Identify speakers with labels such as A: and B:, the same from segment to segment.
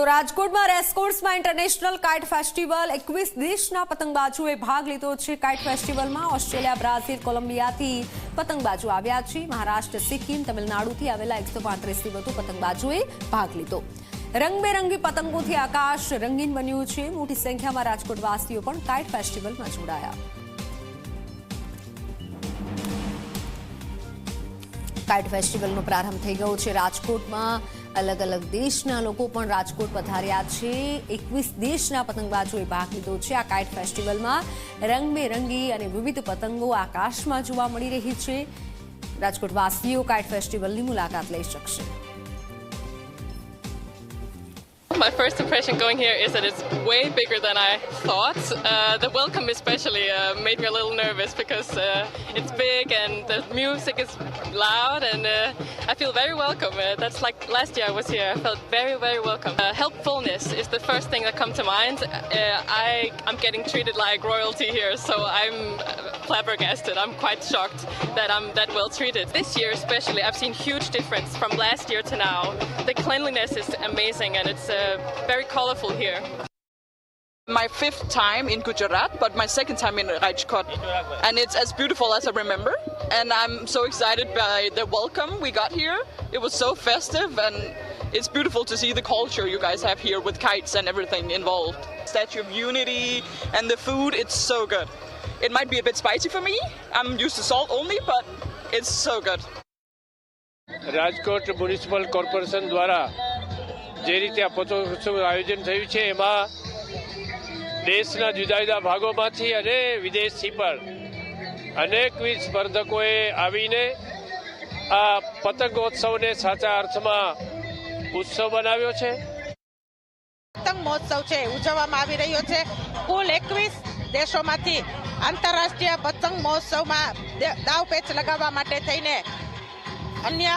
A: તો રાજકોટમાં રેસકોર્સમાં international kite festival, એકવીસ દેશના પતંગબાજુએ ભાગ લીધો છે. કાઇટ ફેસ્ટિવલમાં ઓસ્ટ્રેલિયા, બ્રાઝિલ, કોલંબિયાથી પતંગબાજુ આવ્યા છે. મહારાષ્ટ્ર, સિક્કિમ, તમિલનાડુથી આવેલા એકસો પાંત્રીસથી વધુ પતંગબાજુએ ભાગ લીધો. રંગબેરંગી પતંગોથી આકાશ રંગીન બન્યું છે. મોટી સંખ્યામાં રાજકોટવાસીઓ પણ કાઇટ ફેસ્ટિવલમાં જોડાયા. કાઇટ ફેસ્ટિવલનો પ્રારંભ થઈ ગયો છે. રાજકોટમાં અલગ અલગ દેશના લોકો પણ રાજકોટ પધાર્યા છે. એકવીસ દેશના પતંગબાજોએ ભાગ લીધો છે. આ કાઇટ ફેસ્ટિવલમાં રંગબેરંગી અને વિવિધ પતંગો આકાશમાં જોવા મળી રહી છે. રાજકોટવાસીઓ કાઇટ ફેસ્ટિવલની મુલાકાત લઈ શકશે.
B: My first impression going here is that it's way bigger than I thought. Uh, the welcome, especially, uh, made me a little nervous because uh, it's big and the music is loud, and uh, I feel very welcome. Uh, that's like last year I was here. I felt very, very welcome. Uh, helpfulness is the first thing that comes to mind. Uh, I I'm getting treated like royalty here, so I'm uh, flabbergasted. I'm quite shocked that I'm that well treated. This year, especially, I've seen huge difference from last year to now. The cleanliness is amazing, and it's uh, very colorful here
C: my fifth time in Gujarat, but my second time in Rajkot. And it's as beautiful as I remember. And I'm so excited by the welcome we got here. It was so festive and it's beautiful to see the culture you guys have here with kites and everything involved. Statue of Unity and the food, it's so good. It might be a bit spicy for me. I'm used to salt only, but it's so good.
D: Rajkot municipal corporation દ્વારા જે રીતે આ પતંગોત્સવનું આયોજન થયું છે એમાં દેશના જુદા જુદા ભાગોમાંથી અને વિદેશથી પણ અનેકવિધ સ્પર્ધકોએ આવીને આ પતંગોત્સવને સાચા અર્થમાં ઉત્સવ બનાવ્યો છે.
E: પતંગ મહોત્સવ છે, ઉજવવામાં આવી રહ્યો છે. કુલ એકવીસ દેશોમાંથી આંતરરાષ્ટ્રીય પતંગ મહોત્સવમાં દે- દાવપેચ લગાવવા માટે થઈને અન્ય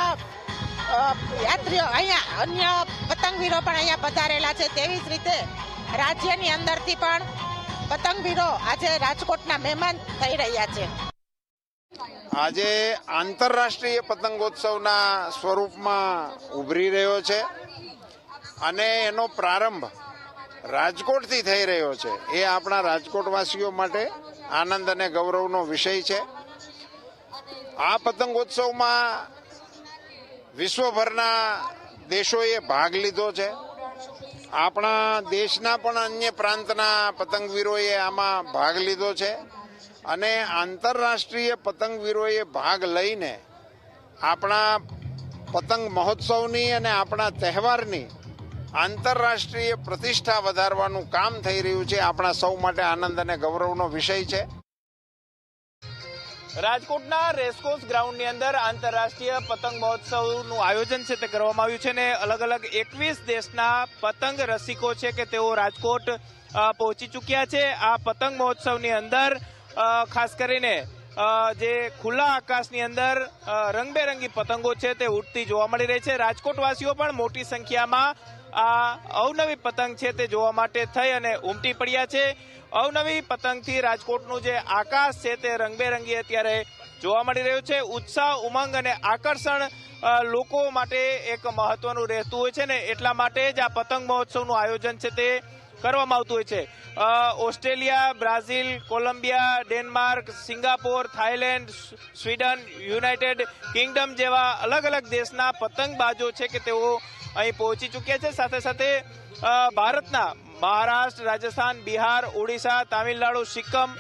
E: યાત્રીઓ અહીંયા અન્ય પતંગવીરો પણ અહીંયા પધારેલા છે. તેવી જ રીતે રાજ્યની અંદરથી પણ પતંગવીરો આજે રાજકોટના મહેમાન થઈ રહ્યા છે.
F: આજે આંતરરાષ્ટ્રીય પતંગોત્સવના સ્વરૂપમાં ઉભરી રહ્યો છે અને એનો પ્રારંભ રાજકોટથી થઈ રહ્યો છે. એ આપણા રાજકોટવાસીઓ માટે આનંદ અને ગૌરવનો વિષય છે. આ પતંગોત્સવમાં વિશ્વભરના દેશોએ ભાગ લીધો છે. આપણા દેશના પણ અન્ય પ્રાંતના પતંગવીરોએ આમાં ભાગ લીધો છે અને આંતરરાષ્ટ્રીય પતંગવીરોએ ભાગ લઈને આપણા પતંગ મહોત્સવની અને આપણા તહેવારની આંતરરાષ્ટ્રીય પ્રતિષ્ઠા વધારવાનું કામ થઈ રહ્યું છે. આપણા સૌ માટે આનંદ અને ગૌરવનો વિષય છે.
G: રાજકોટના રેસકોર્સ ગ્રાઉન્ડની અંદર આંતરરાષ્ટ્રીય પતંગ મહોત્સવનું આયોજન છે તે કરવામાં આવ્યું છે ને અલગ અલગ એકવીસ દેશના પતંગ રસિકો છે કે તેઓ રાજકોટ પહોંચી ચૂક્યા છે. આ પતંગ મહોત્સવની અંદર ખાસ કરીને જે ખુલ્લા આકાશની અંદર રંગબેરંગી પતંગો છે તે ઉડતી જોવા મળી રહી છે. રાજકોટવાસીઓ પણ મોટી સંખ્યામાં આ અવનવી પતંગ છે તે જોવા માટે થઈ અને ઉમટી પડ્યા છે. અવનવી પતંગથી રાજકોટનું જે આકાશ છે તે રંગબેરંગી અત્યારે જોવા મળી રહ્યું છે. ઉત્સાહ, ઉમંગ અને આકર્ષણ લોકો માટે એક મહત્વનું રહેતું હોય છે ને એટલા માટે જ આ પતંગ મહોત્સવનું આયોજન છે તે કરવામાં આવતું હોય છે. Australia, Brazil, Colombia, Denmark, Singapore, Thailand Sweden, United Kingdom જેવા અલગ અલગ દેશના પતંગબાજો છે કે તેઓ અહીં પહોંચી ચૂક્યા છે. સાથે સાથે ભારતના મહારાષ્ટ્ર, રાજસ્થાન, બિહાર, ઓડિશા, તામિલનાડુ, સિક્કમ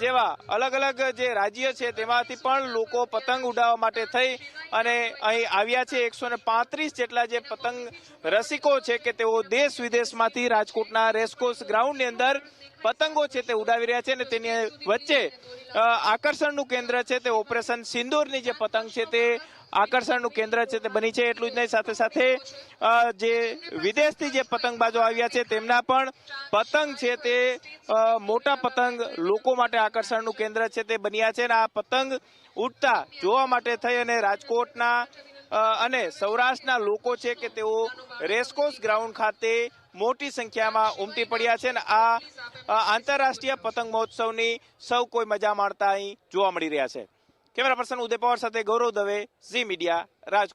G: જેવા અલગ અલગ જે રાજ્ય છે તેમાંથી પણ લોકો પતંગ ઉડાવવા માટે થઈ અને અહીં આવ્યા છે. એકસો પાંત્રીસ જેટલા જે પતંગ રસિકો છે કે તેઓ દેશ વિદેશમાંથી રાજકોટના રેસકોર્સ ગ્રાઉન્ડની અંદર પતંગો છે તે ઉડાવી રહ્યા છે અને તેની વચ્ચે આકર્ષણનું કેન્દ્ર છે તે ઓપરેશન સિંદોરની જે પતંગ છે તે આકર્ષણનું કેન્દ્ર છે તે બની છે, એટલું જ નહીં, સાથે સાથે જે વિદેશથી જે પતંગબાજો આવ્યા છે, તેમના પણ પતંગ છે તે મોટા પતંગ લોકો માટે આકર્ષણનું કેન્દ્ર છે તે બન્યા છે અને આ પતંગ ઉડતા જોવા માટે થઈ અને રાજકોટના અને સૌરાષ્ટ્રના લોકો છે કે તેઓ રેસકોર્સ ગ્રાઉન્ડ ખાતે મોટી સંખ્યામાં ઉમટી પડ્યા છે અને આ આંતરરાષ્ટ્રીય પતંગ મહોત્સવની સૌ કોઈ મજા માણતા અહીં જોવા મળી રહ્યા છે. કેમેરા પર્સન ઉદય પવાર સાથે ગૌરવ દવે ઝી મીડિયા રાજકોટ.